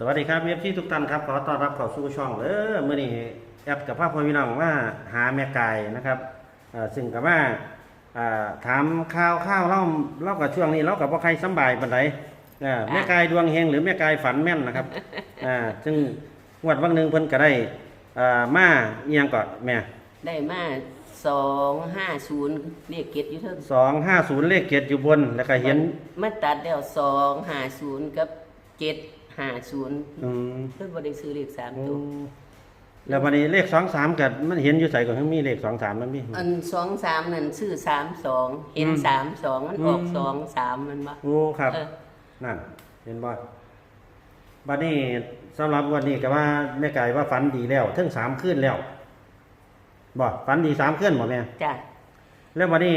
สวัสดีครับเอฟซีทุกท่านครับขอต้อนรับเข้าสู่ช่องเด้อมื้อนี้แอปกับพ่อพ่อพี่น้องมาหาแม่กายนะครับเอ่อซึ่งกับว่าอ่าถามข่าวข่าวเล่าเล่ากับช่วงนี้เรากับว่าใครสำบายปานใดอ่าแม่กายดวงเฮงหรือแม่กายฝันแม่นนะครับอ่าซึ่งงวดวันหนึ่งเพิ่นก็ได้อ่ามาเอียงก่อนแม่ได้มาสองห้าศูนย์เรียกเก็ตอยู่เทิงสองห้าศูนย์เลขเกียรติอยู่บนแล้วก็เห็นมาตัดแล้วสองห้าศูนย์กับเจ็ด ห้าศูนย์อืมเพิ่นบ่ได้ซื้อเลขสามโอ้ตัว แล้ววันนี้เลขสองสามกับมันเห็นอยู่ใส่ก่อนมีเลขสองสามมันมี อันสองสามนั่นซื้อสามสองเห็นอืมสามสองมันออกอืม สองสามมันบ่ โอ้ครับ เออ นั่น เห็นบ่บัดนี้สำหรับวันนี้ก็ว่าแม่ไก่ว่าฝันดีแล้วถึงสามคืนแล้วบ่ฝันดีสามคืนบ่แม่จ้ะแล้ววันนี้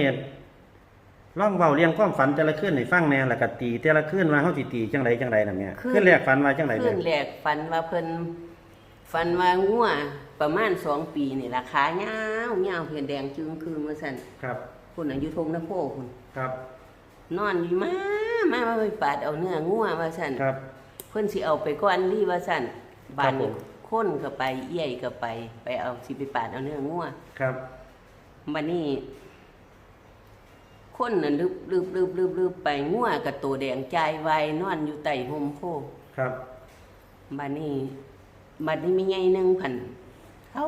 ลองเว้าเรียงความฝันแต่ละคืนให้ฟังแหน่แล้วก็ตีแต่ละคืนว่าเฮาสิตีจังไดจังไดน่ะแม่คืนแรกฝันว่าจังไดขึ้แม่นแรกฝันว่าเพิ่นฝันว่างัวประมาณสองปีนี่ราคายาวยาวเพิ่นแดงจึงคืนว่าซั่นครับพุ่นน่ะอยู่ทงนโพพุ่นครับ นอนอยู่มามามาไปปาดเอาเนื้องัวว่าซั่นครับ เพิ่นสิเอาไปก่อนรีว่าสั่นบานครับผมคนก็ไปเอี้ยก็ไป ไปเอาสิไปปาดเอาเนื้องัวครับ บัดนี้ คนน่ะลึบลึบลึบลึบลึบไปงัวกับตัวแดงใจายไวนอนอยู่ใต้ห่มโพธิ์ครับ บัดนี้บัดนี้มีไงหนึงพันเท่า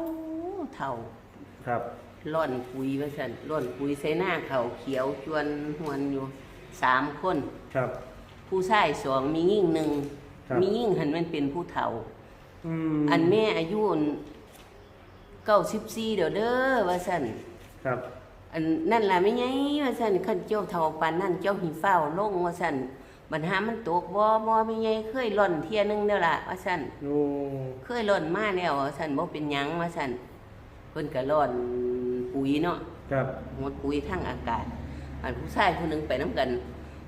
เท่าครับ ร่อนปุ๋ยว่าสั่นร่อนปุ๋ยใส่หน้าเขาเขียวจวนหวนอยู่สามคน ครับ ผู้ชายสองมียิ่งหนึ่งครับ มียิ่งหันมันเป็นผู้เฒ่า อืมอันแม่อายุเก้าสิบสี่เด้อเด้อว่าสั่นครับ อันนั่นล่ะไม่ไงว่าสั่นขันเจ้าเท่าปานนั่นเจ้าหิเฝ้าลงว่าสั่นบัญหามันตกบ่บ่ไม่ไงเคยหล่อนเที่ยหนึงเด้อล่ะว่าสั่นโอ้เคยหล่อนมาแล้วว่าสั่นบ่เป็นหยังว่าสั่นเพิ่นก็หล่อนปุ๋ยเนาะครับหมดปุ๋ยทางอากาศอันผู้ชายคนหนึงไปน้กัน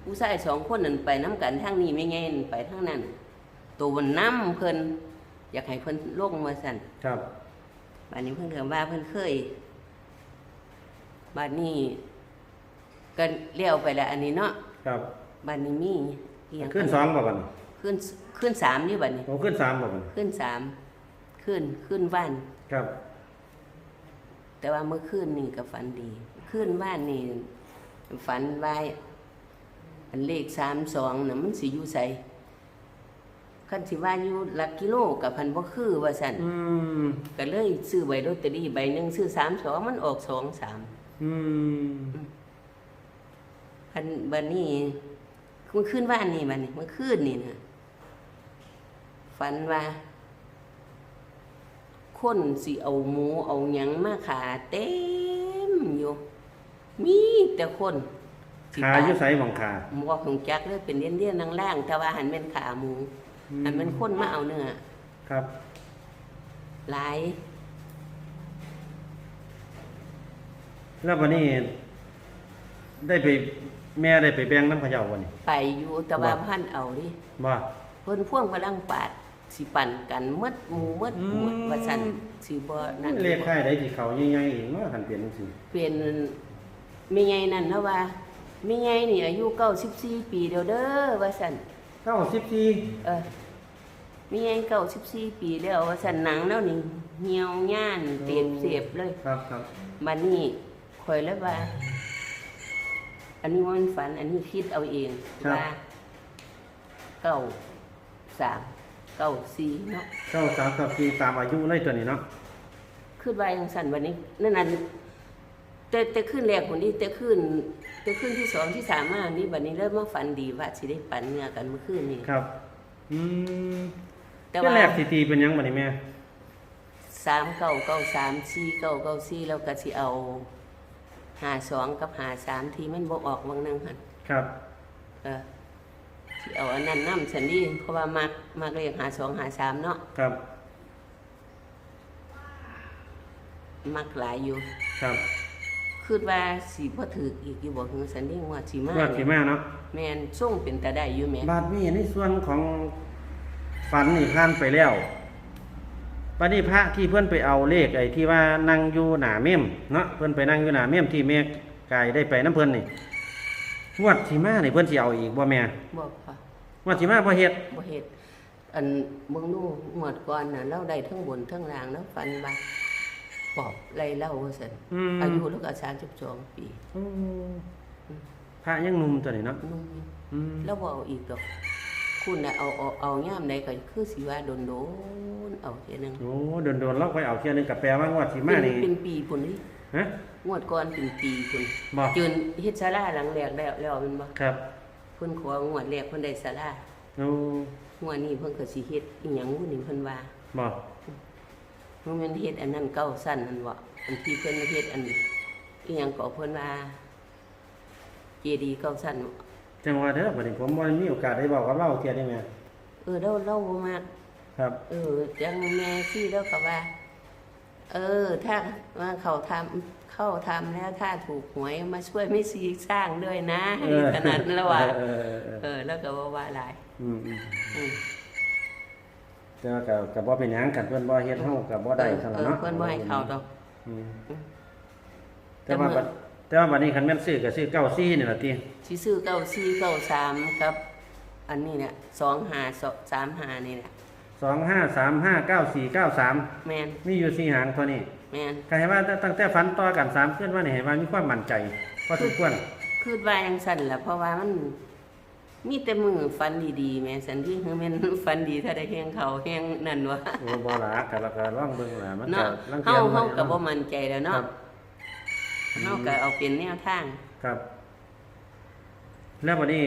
ผู้ชายสองคนนั่นไปน้กันทางนี้ไม่ไงนั่นไปทางนั้นตัวมันน้ำเพิ่นอยากให้เพิ่นลงว่าสั่นครับบัดนี้เพิ่นเถามว่าเพิ่นเคย บัดนี้ก็เลี้ยวไปแล้วอันนี้เนาะครับบัดนี้มีอีหยังขึ้นสองบ่บัดนี้ขึ้นขึ้นสามนี่บัดนี้โอ้ขึ้นสามบ่บัดนี้ขึ้นสามขึ้นขึ้นว่าน ครับ แต่ว่าเมื่อคืนนี่ก็ฝันดีขึ้นว่านนี่ฝันว่าอันเลขสามสองน่ะมันสิอยู่ใสคันสิว่าอยู่หลักกิโลกับพันบ่คือว่าสั่นอืมก็เลยซื้อใบลอตเตอรี่ใบหนึ่งซื้อสามสองมันออกสองสาม อืมคันบันนี้มันขึ้นว่านนี่บันนี้มันขึ้นนี่นะฝันว่า คนสิเอาหมูเอาหยังมาขาเต็มอยู่ มีแต่คนสิขาปอยู่ไสหม่องขาหมูของจักเลยเป็นเลี้ยนเลี้ยนๆล่างๆแต่ว่าหันเป็นขาหมูหันเป็นคนมาเอาเนื้อครับ หลาย แล้ววันนี้ ได้ไปแม่ได้ไปแบ่งน้ำพะเยาวันนี้ไปอยู่แต่ว่าว่าพันเอาดิว่า เพิ่นพ่วงกำลังปาดสิปั่นกันหมดหมู่หมดหมดอืม ว่าซั่นสิบ่นั่นเลขค่ายได้ที่เขาใหญ่ๆอีกเนาะคันเปลี่ยนจังซี่เป็นมีไงนั่นเนาะว่ามีไงนี่อายุ94ปีเดียวเด้อว่าซั่น94เออมีไง94ปีแล้วว่าซั่นหนังแล้วนี่เหี่ยวย่านเต็มเสียบเลย ครับครับบัดนี้ ข่อยเลยว่า อันนี้มันฝัน อันนี้คิดเอาเองว่าเก้าสามเก้าสี่เนาะเก้าสามกับสี่ตามอายุเลยตัวนี้เนาะขึ้นไปยังสั่นวันนี้นั่นนั่นแต่แต่ขึ้นแรกคนนี้แต่ขึ้นแต่ขึ้นที่สองที่สามมานี่วันนี้เริ่มมาฝันดีว่าสิได้ปันเนื้อกันเมื่อคืนนี้ครับ อืมแต่เที่ยว่า แรกสิตีเป็นหยังบัดนี้แม่สามเก้าเก้าสามสี่เก้าเก้าสี่แล้วก็สิเอา หาสองกับหาสามที่มันบ่ออกวังนึงหันครับ เออสิเอาอันนั้นน้ำฉันนี่เพราะว่ามักมักเรียกหาสองหาสามเนาะครับ มักหลายอยู่ครับคิดว่าสิบ่ถืออีกอยู่บ่คือสันนี่ว่าสิมาว่าสิมาเนาะแม่นส่งเป็นตาได้อยู่แม่บาดนี้ในส่วนของฝันนี่ผ่านไปแล้ว บัดนี้พระที่เพื่อนไปเอาเลขไอ้ที่ว่านั่งอยู่หน้าเมมเนาะเพื่อนไปนั่งอยู่หน้าเมมที่แม่กายได้ไปน้ำเพื่อนนี่งวดสิมานี่เพื่อนสิเอาอีกบ่แม่บอกค่ะงวดสิมาบ่เฮ็ดบ่เฮ็ดอันเบิ่งดูหมวดก่อนน่ะเราได้ทั้งบนทั้งล่างแล้วฟันว่าปอบไล่เล่าว่าซั่นอืมอายุแล้วก็32ปีอืมพระยังหนุ่มตัวนี้เนาะนุ่มอืมแล้วบ่เอาอีกดอก คุณน่ะเอาเอาเอาย่ามใดก็คือสิว่าโดนๆเอาเทียหนึงโอ้โดนๆเราไปเอาเที่ยหนึงกับแปลว่างวดสิมาเป็นนี่เป็นปีพุ่นนี่ฮะ งวดก่อนเป็นปีพุ่นบ่จืนเฮ็ดศาลาหลังแรกแล้วแล้วแม่นบ่ครับเพิ่นของวดแรกเพิ่นได้ศาลาโอ้งวดนี้เพิ่นก็สิเฮ็ดอีหยังบุนี่เพิ่นว่าบ่มันแม่นเฮ็ดอันนั้นเก้าสั้นนั่นบ่อันที่เพิ่นเฮ็ดอันอีหยังก็เพิ่นว่าเจดีย์เก้าสั้นบ่ จังหวะเด้อบัดนี้ผมบ่มีโอกาสได้บอกกับเราเที่ยได้ไหมเออเราเราบ่มากครับ เออจังแม่ซี่แล้วก็ว่า เออ ถ้าว่าเขาทำเข้าทำแล้วถ้าถูกหวยมาช่วยไม่ซีสร้างด้วยนะให้ขนาดนั้นแล้วว่าเออเออเออ เออ แล้วก็ว่าว่าหลายอืมอืมอืมแต่ว่าก็ก็บ่เป็นหยังกันเพิ่นบ่เฮ็ดเฮาก็บ่ได้เท่าเอนั้นอเนาะเพิ่นบ่ให้เข้าดอก อืมอืมแต่ว่าบัด แต่ ว่าบัดนี้คันแม่นซื้อก็ซื้อ94นี่ล่ะติสิซื้อเก้าสี่เก้าสามกับ อันนี้เนี่ยสองหาสามหานี่แหละ25359493แมนมีอยู่สี่หางเท่านี้แมนก็ให้ว่าตั้งแต่ฝันต่อกันสามขึ้นว่านี่ให้ว่ามีความมั่นใจพอสมควรคือว่ายังสั่นแหละเพราะว่ามัน มีแต่มือฟันดีๆแม่สันที่คือแม่นฟันดีถ้าได้แห้งเขาแห้งนั่นวะโอ้บ่ล่ะก็แล้วก็ลองเบิ่งล่ะมันก็เนาะลังเฮาเทียเฮาก็บ่บ่มั่นใจแล้วคเนาะรับ เฮาก็เอาเป็นแนวทาง ครับ แล้วบัดนี้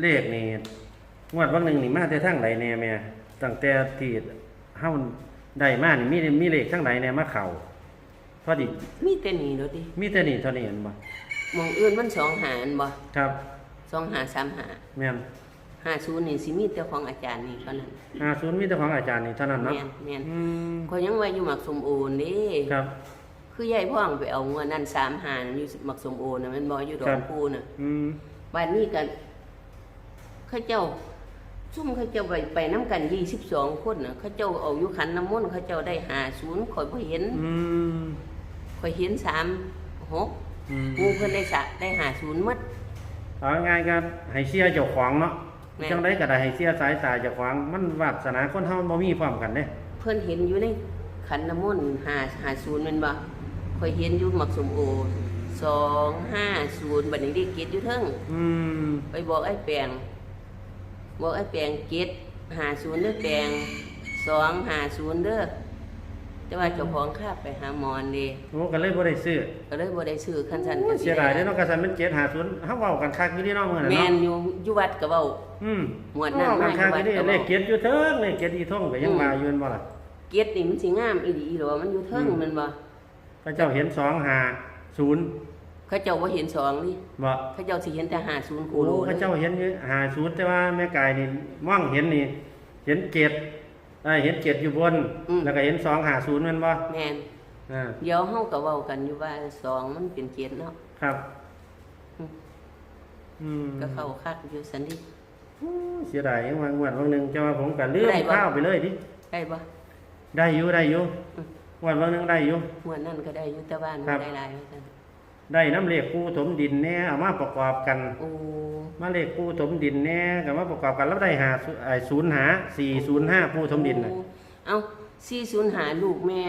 เลขนี่งวดวันหนึงนี่มาแต่ทางไหนแน่แม่ตั้งแต่ที่เฮาได้มานี่มีมีเลขทางไหนแน่มาเข้าพอดีมีแต่นี้เด้อดิมีแต่นี่เท่านี้เห็นบ่หมองอื่นมันสองหารบ่ครับสองหาสามหาแม่นห้าศูนย์นี่สิมีแต่ของอาจารย์นี่เท่านั้น50มีแต่ของอาจารย์นี่เท่านั้นเนาะแม่นแม่นอืม ก็ยังว่าอยู่หมักสมโอนี่ครับ คือยายพ่องไปเอางวดนั้นสามหารอยู่หมักสมโอน่ะมันบ่อยู่ดอครักบปูน่ะอืมบ้านนี้กันเขาเจ้าซุ่มเขาเจ้าไปไปน้ำกันยี่สิบสองคนน่ะเขาเจ้าเอาอยู่ขันน้ำมนต์เขาเจ้าได้หาศูนย์ข่อยบ่เห็นอืมข่อยเห็นสามหกอืมหมูเพิ่นได้สะได้หาศูนย์หมัด เอาง่ายๆก็ให้เสียเจ้าของเนาะแม่น จังไดก็ได้ให้เสียสายตาเจ้าของมันวาสนาคนเฮามันบ่มีพร้อมกันเด้ เพิ่นเห็นอยู่ในขันน้ำมนต์หาหาศูนย์แมันบ่ข่ อยเห็นอยู่หมักสมโอสองห้าศูนย์บัดนี้ได้เกตอยู่เทิงอืมไปบอกไอ้แปลงบอกไอ้แปลงเกตหาศูนย์เด้อแปลงสองหาศูนย์เด้อแต่ว่าเจ้าของข้าไปหาหมอนเด้โอ้ก็เลยบ่ได้ซื้อก็เลยบ่ได้ซื้อคันสันโอ้ยเสียดายเด้เนาะก็ซั่นมัน750เฮาเว้ากันคักอยู่ที่เนาะมื้อนั้นแม่เนาะนอยู่อยู่วัดก็เว้าอืมหมวดนั้นเว้ามากันอคัยู่กวัอยู่ดดิก็เลเว้าขเกียรติอยู่เทิงเลขเกียรติอีท่งก็ยังมาอยู่แม่นบ่ล่ะ เกตนี่มันสิงามอีหลีหรอว่ามันอยู่เทิงอืมแมันบ่ พระเจ้าเห็น250เขาเจ้าบ่เห็นสองนี่บ่เขาเจ้าสิเห็นแต่50กูโอ้โลพระเจ้าเห็นอยู่50แต่ว่าแม่กายนี่มองเห็นนี่ เห็นเกตเอ้ยเห็นเกตอยู่บน แล้วก็เห็น250แม่นบ่แม่นอ่าเดี๋ยวเฮาก็เว้ากันอยู่ว่าสองมันเป็นเกตเนาะครับอืมอืมก็เข้าคักอยู่สันดิเสียดายยังวางวันวันหนึ่งจะว่าผมก็ลืมได้บ่ข้าวไปเลยดิได้บ่ได้อยู่ได้อยู่อืม วันวันหนึงได้อยู่หมวดนั้นก็ได้อยู่แต่ว่ามันครับ ได้หลายว่าซั่นได้น้ำเหล็กปูถมดินแน่เอามาประกอบกัน โอ้มาเหล็กปูถมดินแน่กับมาประกอบกันแล้วได้หาศูไอ้ศูนย์หาสี่ศูนย์ห้าปูถมดินน่ะโอ้เอา405หาลูกแม่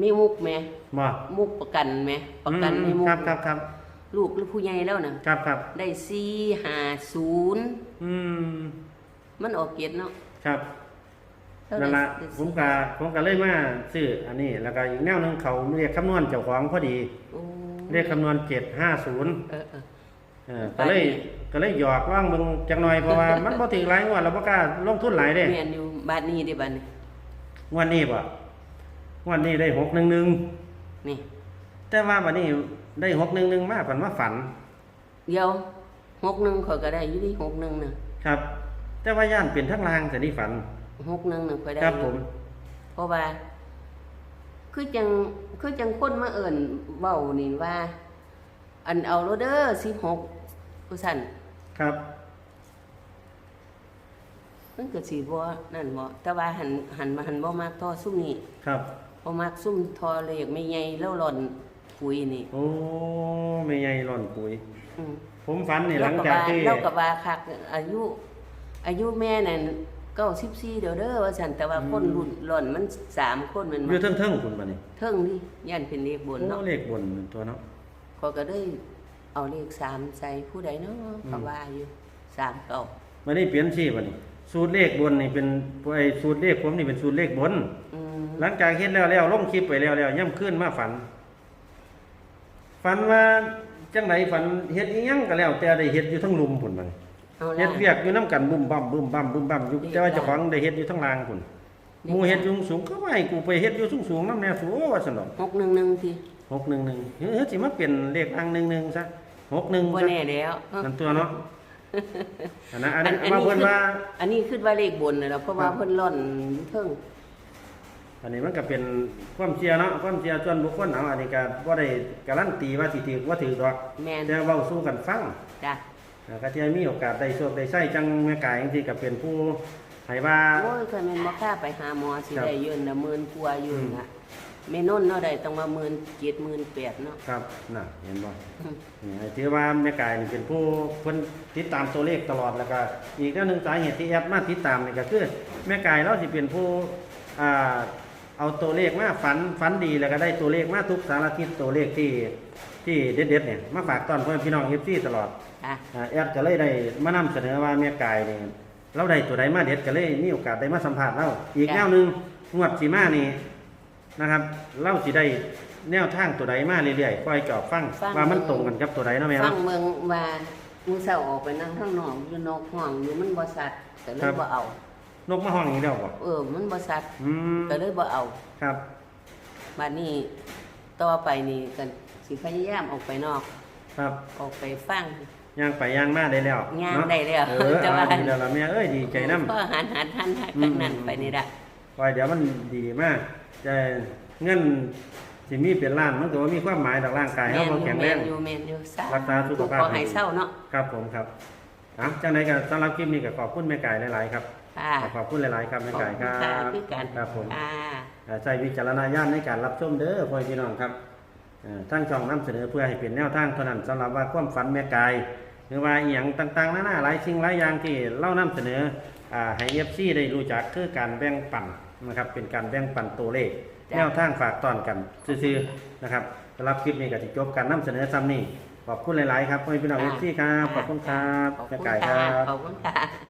มีมุกแม่ บ่มุกประกันแม่ประกันอืมีมุกครับครับครับลูกหรือผู้ใหญ่แล้วน่ะครับครับ ได้สี่หาศูนย์อืมมันออกเกียรติเนาะครับเท่า นั่นละได้ผมก็ผมก็เลยมาซื้ออันนี้ แล้วก็อีกแนวหนึงเขาเรียกคำนวณเจ้าของพอดี โอ้เรียกคำนวณเจ็ดห้าศูนย์เออเออเออก็เลยก็เลยหยอกล่องเบิ่งจังหน่อยเพราะว่า มันบ่ถึงหลายงวดแล้วบ่กล้าลงทุนหลายเด้แม่นอยู่บ้านนี้เด้บ้านนี้งวดนี้บ่งวดนี้ได้611นี่ แต่ว่าบัดนี้ได้611มาฝันว่าฝัน เดี๋ยวหกหนึ่งข่อยก็ได้อยู่ที่หกหนึ่งน่ะครับ แต่ว่าย่านเป็นทั้งลางแต่นี่ฝัน หกหนึ่งน่ะข่อยได้ครับอผยู่มเพราะว่า คือจังคือจังคนมาเอิ่นเว้านี่ว่า อันเอาโรเดอร์16ผู้สั่นครับ มันก็สิบ่นั่นบ่แต่ว่าหันหันมาหันบ่มักทอซุ่มนี่ครับ บ่มักซุ่มทอเลยไม่ใหญ่แล้วหล่อนปุ๋ยนี่ โอ้แม่ใหญ่ร่อนปุ๋ย อืมผมฝันนี่หลังจากที่เราก็ว่าคักอายุ อายุแม่นั่น 94เด้อเด้อว่าซั่นแต่ว่าคนรุ่นร่อนมันสามคนมันอยู่เทิงๆคุณบัดนี้เทิงนี่ยันเป็นเลขบนโอ้เนาะเลขบนตัวเนาะเขาก็ได้เอาเลขสามใส่ผู้ใดเนาะก็ว่าอยู่สามเก่าบัดนี้เปลี่ยนชื่อบัดนี้สูตรเลขบนนี่เป็นไอ้สูตรเลขผมนี่เป็นสูตรเลขบนอืมหลังจากเฮ็ดแล้วแล้วลงคลิปไปแล้วแล้วย่ำขึ้นมาฝัน ฝันว่าจังไดฝันเฮ็ดอีหยังก็แล้ว แต่ได้เฮ็ดอยู่ทั้งลุมพุ่นบัดนี้ เอาเฮ็ละดเวียกอยู่น้ำกันบุ้มบั่มบุ้มบั่มบุ้มบั่มอยู่นี่แต่ว่าเจ้าของได้เฮ็ดอยู่ทั้งลางพุ่นหมู่เฮ็ดอยู่สูงๆก็ว่าให้กูไปเฮ็ดอยู่สูงๆนำแน่สูว่าซั่นดอกหกหนึ่งหนึ่งที611เฮ้ยสิมาเปลี่ยนเลขอัง11ซะ61บ่ซะแน่แล้วนั่นตัวเนาะอันนั้นอันอันั้นนอันว่านี้เพิ่นคือว่า อันนี้คือว่าเลขบนนะเราเพราะว่าเพิ่นร่อนอยู่เทิงอันนี้มันก็เป็นความเชื่อเนาะความเชื่อส่วนบุคคลเอาอันนี้ก็บ่ได้การันตีว่าสิถือว่าถือดอกแม่นแต่เว้าสู่กันฟังจ้ะ อ่าก็ที่มีโอกาสได้โชคได้ใช้จังแม่กายจังซี่ก็เป็นผู้ให้ว่า โอ้ยเคยแม่นบ่กล้าไปหาหมอสิครับ ได้ยืนละหมื่นกว่าอยู่อืมนะแม่นนท์เนาะได้ต้องมาหมื่นเจ็ดหมื่นแปดเนาะ ครับน่ะเห็นบ่อืมนี่ถือว่าแม่กายนี่เป็นผู้เพิ่นติดตามตัวเลขตลอดแล้วก็อีกเรื่องหนึงสาเหตุที่แอปมาติดตามนี่ก็คือ แม่กายเราสิเป็นผู้อ่าเอาตัวเลขมาฝันฝันดีแล้วก็ได้ตัวเลขมาทุกสารทิศตัวเลขที่ ที่เด็ดๆเนี่ยมาฝากตอนพ่อแม่พี่น้อง FC ตลอดอะ อ่าแอดก็เลยได้มานำเสนอว่าแม่กายนี่เราได้ตัวใดมาเด็ดก็เลยมีโอกาสได้มาสัมภาษณ์เราอีกแนวหนึงงวดสีมานี่นะครับเราสิได้แนวทางตัวใดมาเรื่อยๆค่อยจอบฟังว่ามันตรงกันกับตัวใดเนาะแม่ฟัเนาะ งเมืองว่ามื้อเช้าออกไปนั่งข้างนอกอยู่นอกห้องอยู่มันบ่สัตว์ก็เลครัยบ บ่เอา นกมาห้องอีกแล้วบ่เออ มันบ่สัตว์อืมก็เลยบ่เอาครับ บัดนี้ต่อไปนี่ก็ สิพยายามออกไปนอก ครับออกไปฟังย่างไปย่างมาได้แล้วย่างเนะได้แล้วเออแต่ว่าอ่าดีแล้วล่ะแม่เอ้ยดีใจนํก็หันหันหันหันกันนั่นไปนี่ละไว้เดี๋ยวมันดีมากแต่เงินสิมีเป็นล้านมันก็ว่ามีความหมายต่อร่างกายแม่เฮานบ่อยู่แข็งแรแม่งนอยู่แม่นอยู่สรักษาสุขภาพขอให้เศร้าเนาะครับผมครับอะจังไดก็สำหรับคลิปนี้ก็ขอบคุณแม่ไก่หลายๆครับค่ะขอบคุณหลายๆครับแม่ไก่ครัขอบบคุณค่ะคือกันครับผมค่ะอ่าใช้วิจารณญาณในการรับชมเด้อพ่อพี่น้องครับเอ่อ ทั้งช่องนำเสนอเพื่อให้เป็นแนวทางเท่านั้นสำหรับว่าความฝันแม่ไก่หรือว่าอหย่างต่างๆนานาหลายสิ่งหลายอย่างที่เล่านำเสนออ่าให้เอฟซีได้รู้จักคือการแบ่งปันนะครับเป็นการแบ่งปันตัวเลขจ้ะแนวทางฝากตอนกันซื่อๆนะครับสำหรับคลิปนี้ก็จะจบการนำเสนอซ้ำนี้ขอบคุณหลายๆครับพ่อพี่น้องเอฟซีครับขอบคุณครับขอบแม่คุณไก่คค่ะรับ ขอบคุณค่ะ